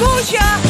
Буча.